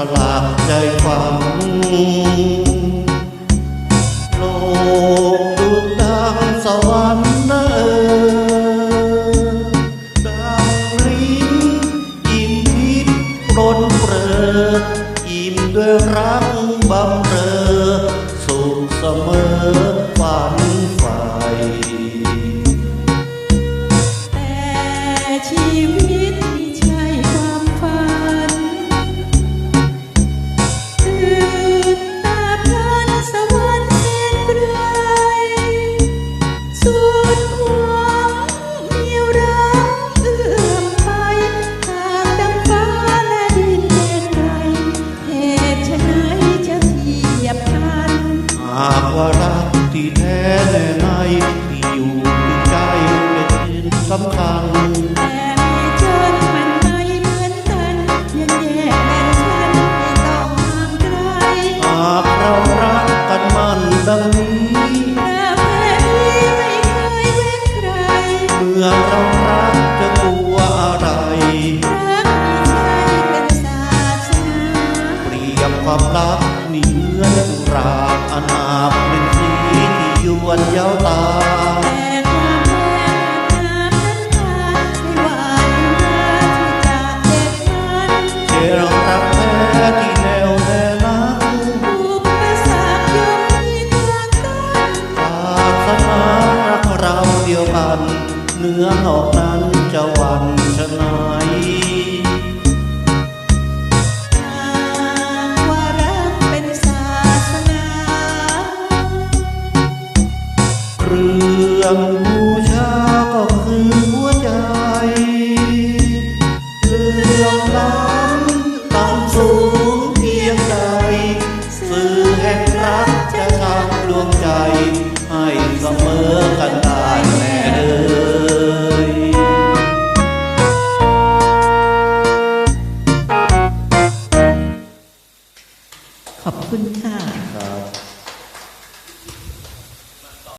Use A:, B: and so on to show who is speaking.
A: สลากใจฝังโลกดุจดังสวรรค์เออดังรินอิ่มพิษปรนเปรออิ่มด้วยรักา
B: กว่า
A: รักที่แท้แน่ในที่อยู่ที่ใจเป็นสำคัญ
B: แต่เชิญมันไม่เหมือนกันยังแยกแบ่งฉันไม่ต้องห่างไกล
A: หากเรารักกันมันดังนี้
B: พระแผ่พี่ไม่เคยเว้นใคร
A: เมื่อเรารักจะกลัวอะไร
B: รักมีใจเป็นศาสนา
A: เปรียบความรักีเหมือนอุราบอนาบเป็นสีที่ยวนเย้าตา
B: แต่ความแรงน้ำนั้นพาให้หวานมาที่จะเด็ดมัน
A: เชื่อรักแท้ที่แนวแน่นั้น
B: อุปสรรคย่อมมีทางตัน
A: ศาสนารักเราเดียวกัน เนื้อนอกนั้นจะหวันชน
B: ห
A: รื่องบูชาก็คือหัวใจ เรื่องล้ำต่ำสูงเพียงใด สื่อแห่งรักจะทำดวงใจ ให้เสมอกันได้แน่เอ่ย
B: ขอบคุณค่ะ